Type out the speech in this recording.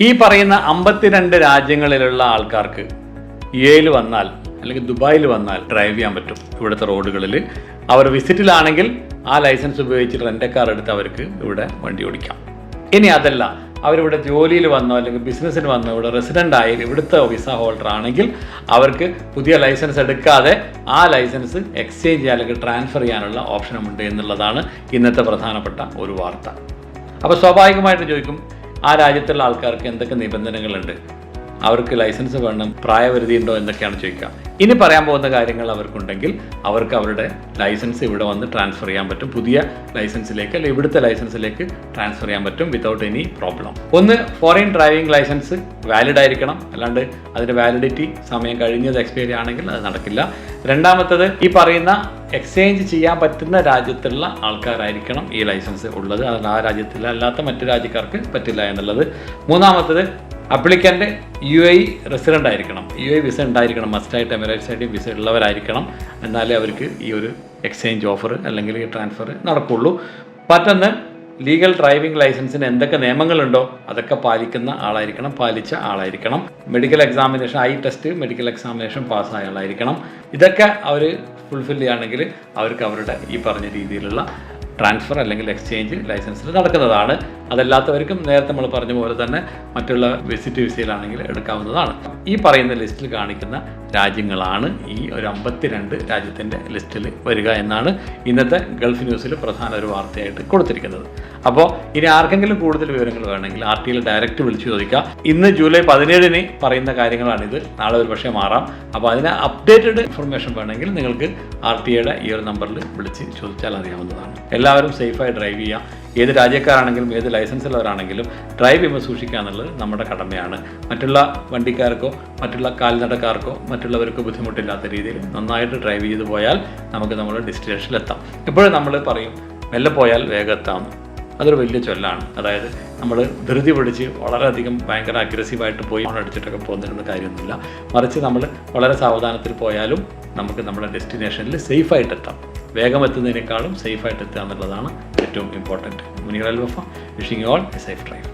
ഈ പറയുന്ന അമ്പത്തിരണ്ട് രാജ്യങ്ങളിലുള്ള ആൾക്കാർക്ക് യു വന്നാൽ അല്ലെങ്കിൽ ദുബായിൽ വന്നാൽ ഡ്രൈവ് ചെയ്യാൻ പറ്റും ഇവിടുത്തെ റോഡുകളിൽ അവർ വിസിറ്റിലാണെങ്കിൽ ആ ലൈസൻസ് ഉപയോഗിച്ച് റെന്റ് കാർ എടുത്ത് അവർക്ക് ഇവിടെ വണ്ടി ഓടിക്കാം. ഇനി അതല്ല അവരിവിടെ ജോലിയിൽ വന്നോ അല്ലെങ്കിൽ ബിസിനസ്സിന് വന്നോ ഇവിടെ റെസിഡന്റ് ആയി ഇവിടുത്തെ വിസ ഹോൾഡർ ആണെങ്കിൽ അവർക്ക് പുതിയ ലൈസൻസ് എടുക്കാതെ ആ ലൈസൻസ് എക്സ്ചേഞ്ച് ചെയ്യാൻ അല്ലെങ്കിൽ ട്രാൻസ്ഫർ ചെയ്യാനുള്ള ഓപ്ഷനുമുണ്ട് എന്നുള്ളതാണ് ഇന്നത്തെ പ്രധാനപ്പെട്ട ഒരു വാർത്ത. അപ്പോൾ സ്വാഭാവികമായിട്ട് ചോദിക്കും ആ രാജ്യത്തുള്ള ആൾക്കാർക്ക് എന്തൊക്കെ നിബന്ധനകളുണ്ട്? അവർക്ക് ലൈസൻസ് വേണം പ്രായപരിധി ഉണ്ടോ എന്നൊക്കെയാണ് ചോദിക്കുക. ഇനി പറയാൻ പോകുന്ന കാര്യങ്ങൾ അവർക്കുണ്ടെങ്കിൽ അവർക്ക് അവരുടെ ലൈസൻസ് ഇവിടെ വന്ന് ട്രാൻസ്ഫർ ചെയ്യാൻ പറ്റും. പുതിയ ലൈസൻസിലേക്ക് അല്ലെങ്കിൽ ഇവിടുത്തെ ലൈസൻസിലേക്ക് ട്രാൻസ്ഫർ ചെയ്യാൻ പറ്റും വിതൗട്ട് എനി പ്രോബ്ലം ഒന്ന് ഫോറിൻ ഡ്രൈവിംഗ് ലൈസൻസ് വാലിഡ് ആയിരിക്കണം. അല്ലാണ്ട് അതിന്റെ വാലിഡിറ്റി സമയം കഴിഞ്ഞത് എക്സ്പയറി ആണെങ്കിൽ അത് നടക്കില്ല. രണ്ടാമത്തത് ഈ പറയുന്ന എക്സ്ചേഞ്ച് ചെയ്യാൻ പറ്റുന്ന രാജ്യത്തുള്ള ആൾക്കാരായിരിക്കണം ഈ ലൈസൻസ് ഉള്ളത്. അത് ആ രാജ്യത്തിലല്ലാത്ത മറ്റു രാജ്യക്കാർക്ക് പറ്റില്ല എന്നുള്ളത്. മൂന്നാമത്തത് അപ്ലിക്കന്റ് യു ഐ റെസിഡന്റ് ആയിരിക്കണം. യു ഐ വിസ ഉണ്ടായിരിക്കണം. മസ്റ്റായിട്ട് എമിറേറ്റ്സ് ആയിട്ട് വിസ ഉള്ളവരായിരിക്കണം. എന്നാലേ അവർക്ക് ഈ ഒരു എക്സ്ചേഞ്ച് ഓഫർ അല്ലെങ്കിൽ ഈ ട്രാൻസ്ഫർ നടക്കുള്ളൂ. മറ്റൊന്ന് ലീഗൽ ഡ്രൈവിംഗ് ലൈസൻസിന് എന്തൊക്കെ നിയമങ്ങളുണ്ടോ അതൊക്കെ പാലിക്കുന്ന ആളായിരിക്കണം പാലിച്ച ആളായിരിക്കണം. Medical examination eye test medical examination പാസ്സായ ആളായിരിക്കണം. ഇതൊക്കെ അവർ ഫുൾഫിൽ ചെയ്യുകയാണെങ്കിൽ അവർക്ക് അവരുടെ ഈ പറഞ്ഞ രീതിയിലുള്ള ട്രാൻസ്ഫർ അല്ലെങ്കിൽ എക്സ്ചേഞ്ച് ലൈസൻസിൽ നടക്കുന്നതാണ്. അതല്ലാത്തവർക്കും നേരത്തെ നമ്മൾ പറഞ്ഞ പോലെ തന്നെ മറ്റുള്ള വിസിറ്റ് വിസയിലാണെങ്കിൽ എടുക്കാവുന്നതാണ്. ഈ പറയുന്ന ലിസ്റ്റിൽ കാണിക്കുന്ന രാജ്യങ്ങളാണ് ഈ ഒരു അമ്പത്തിരണ്ട് രാജ്യത്തിന്റെ ലിസ്റ്റിൽ വരിക എന്നാണ് ഇന്നത്തെ ഗൾഫ് ന്യൂസിൽ പ്രധാന ഒരു വാർത്തയായിട്ട് കൊടുത്തിരിക്കുന്നത്. അപ്പോൾ ഇനി ആർക്കെങ്കിലും കൂടുതൽ വിവരങ്ങൾ വേണമെങ്കിൽ ആർ ടിയിൽ ഡയറക്റ്റ് വിളിച്ചു ചോദിക്കാം. ഇന്ന് ജൂലൈ പതിനേഴിന് പറയുന്ന കാര്യങ്ങളാണിത്. നാളെ ഒരു പക്ഷേ മാറാം. അപ്പോൾ അതിന് അപ്ഡേറ്റഡ് ഇൻഫർമേഷൻ വേണമെങ്കിൽ നിങ്ങൾക്ക് ആർ ടി ഐയുടെ ഈ ഒരു നമ്പറിൽ വിളിച്ച് ചോദിച്ചാൽ അറിയാവുന്നതാണ്. എല്ലാവരും സേഫായി ഡ്രൈവ് ചെയ്യുക. ഏത് രാജ്യക്കാരാണെങ്കിലും ഏത് ലൈസൻസുള്ളവരാണെങ്കിലും ഡ്രൈവ് ചെയ്യുമ്പോൾ സൂക്ഷിക്കുക എന്നുള്ളത് നമ്മുടെ കടമയാണ്. മറ്റുള്ള വണ്ടിക്കാർക്കോ മറ്റുള്ള കാൽനടക്കാർക്കോ മറ്റുള്ളവർക്ക് ബുദ്ധിമുട്ടില്ലാത്ത രീതിയിൽ നന്നായിട്ട് ഡ്രൈവ് ചെയ്ത് പോയാൽ നമുക്ക് നമ്മുടെ ഡെസ്റ്റിനേഷനിലെത്താം എപ്പോഴും നമ്മൾ പറയും മെല്ലെ പോയാൽ വേഗം എത്താം അതൊരു വലിയ ചൊല്ലാണ്. അതായത് നമ്മൾ ധൃതി പിടിച്ച് വളരെയധികം ഭയങ്കര അഗ്രസീവായിട്ട് പോയി ഫോൺ അടിച്ചിട്ടൊക്കെ പോകുന്നിരുന്ന കാര്യമൊന്നുമില്ല. മറിച്ച് നമ്മൾ വളരെ സാവധാനത്തിൽ പോയാലും നമുക്ക് നമ്മുടെ ഡെസ്റ്റിനേഷനിൽ സേഫായിട്ട് എത്താം. വേഗം എത്തുന്നതിനേക്കാളും സേഫായിട്ട് എത്തുക എന്നുള്ളതാണ് ഏറ്റവും important മുനികൾ Al Wafa wishing all a safe drive